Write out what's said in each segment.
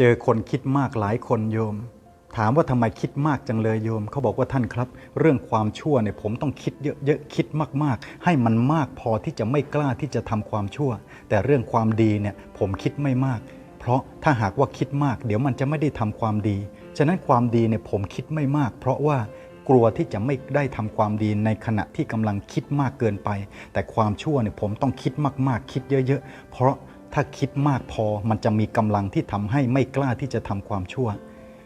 เจอคนคิดมากหลายคนโยม ถามว่าทำไมคิดมากจังเลยโยม เขาบอกว่าท่านครับ เรื่องความชั่วเนี่ยผมต้องคิดเยอะๆคิดมากๆ ให้มันมากพอที่จะไม่กล้าที่จะทำความชั่ว แต่เรื่องความดีเนี่ยผมคิดไม่มาก เพราะถ้าหากว่าคิดมาก เดี๋ยวมันจะไม่ได้ทำความดี ฉะนั้นความดีเนี่ยผมคิดไม่มาก เพราะว่ากลัวที่จะไม่ได้ทำความดีในขณะที่กำลังคิดมากเกินไป แต่ความชั่วเนี่ยผมต้องคิดมากๆ คิดเยอะ ๆ เพราะ ถ้าคิดมากพอมันจะมีกำลังที่ทำให้ไม่กล้าที่จะทำความชั่ว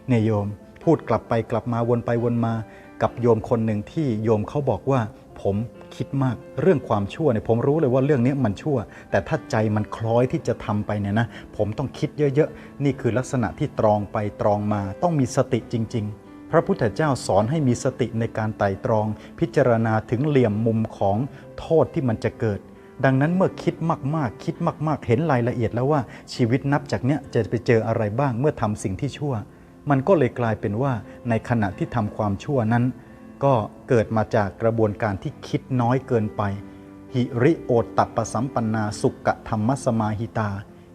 เนี่ยโยมพูดกลับไปกลับมาวนไปวนมากับโยมคนหนึ่งที่โยมเขาบอกว่า ผมคิดมากเรื่องความชั่วเนี่ยผมรู้เลยว่าเรื่องนี้มันชั่ว แต่ถ้าใจมันคล้อยที่จะทำไปเนี่ยนะผมต้องคิดเยอะๆ นี่คือลักษณะที่ตรองไปตรองมาต้องมีสติจริง ๆ พระพุทธเจ้าสอนให้มีสติในการไต่ตรอง พิจารณาถึงเหลี่ยมมุมของโทษที่มันจะเกิด ดังนั้นเมื่อคิดมากๆ คิดมาก ๆ เห็นรายละเอียดแล้วว่าชีวิตนับจากเนี้ยจะไปเจออะไรบ้างเมื่อทำสิ่งที่ชั่ว มันก็เลยกลายเป็นว่าในขณะที่ทำความชั่วนั้น ก็เกิดมาจากกระบวนการที่คิดน้อยเกินไป หิริโอตตัปปสัมปันนาสุกะธรรมสมาหิตา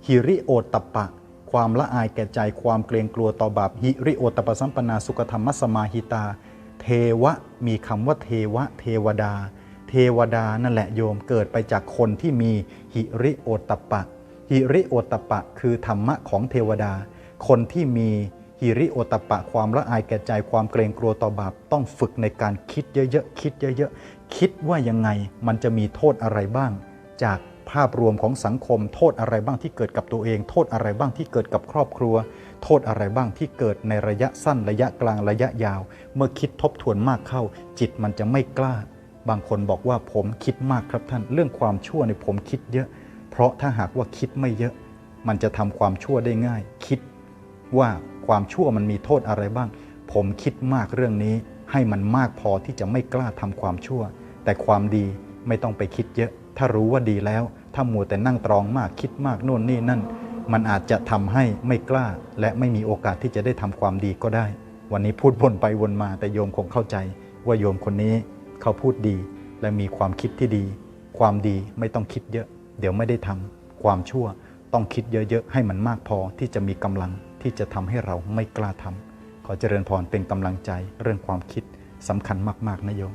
หิริโอตตปะ ความละอายแก่ใจความเกรงกลัวต่อบาปหิริโอตตปปสัมปันนาสุกธรรมสมาหิตา เทวะมีคำว่าเทวะเทวดา วดานั่นแหละโยมเกิดไปจากคนที่มีหิริโอตตัปะ หิริโอตตัปะคือธรรมะของเทวดา คนที่มีหิริโอตตัปปะความละอายแก่ใจความเกรงกลัวต่อบาปต้องฝึกในการคิดเยอะๆคิดเยอะๆคิดว่ายังไงมันจะมีโทษอะไรบ้าง จากภาพรวมของสังคม โทษอะไรบ้างที่เกิดกับตัวเอง โทษอะไรบ้างที่เกิดกับครอบครัว โทษอะไรบ้างที่เกิดในระยะสั้นระยะกลางระยะยาว เมื่อคิดทบทวนมากเข้า จิตมันจะไม่กล้า บางคนบอกว่าผมคิดมากครับท่าน เรื่องความชั่วในผมคิดเยอะ เพราะถ้าหากว่าคิดไม่เยอะ มันจะทำความชั่วได้ง่าย คิดว่าความชั่วมันมีโทษอะไรบ้าง ผมคิดมากเรื่องนี้ ให้มันมากพอที่จะไม่กล้าทำความชั่ว แต่ความดีไม่ต้องไปคิดเยอะ ถ้ารู้ว่าดีแล้ว ถ้ามัวแต่นั่งตรองมากคิดมากโน่นนี่นั่น มันอาจจะทำให้ไม่กล้า และไม่มีโอกาสที่จะได้ทำความดีก็ได้ วันนี้พูดวนไปวนมาแต่โยมคงเข้าใจว่าโยมคนนี้ เขาพูดดี และมีความคิดที่ดี ความดีไม่ต้องคิดเยอะ เดี๋ยวไม่ได้ทำความชั่วต้องคิดเยอะๆ ให้มันมากพอที่จะมีกำลังที่จะทำให้เราไม่กล้าทำขอเจริญพรเป็นกำลังใจเรื่องความคิดสำคัญมากๆนะโยม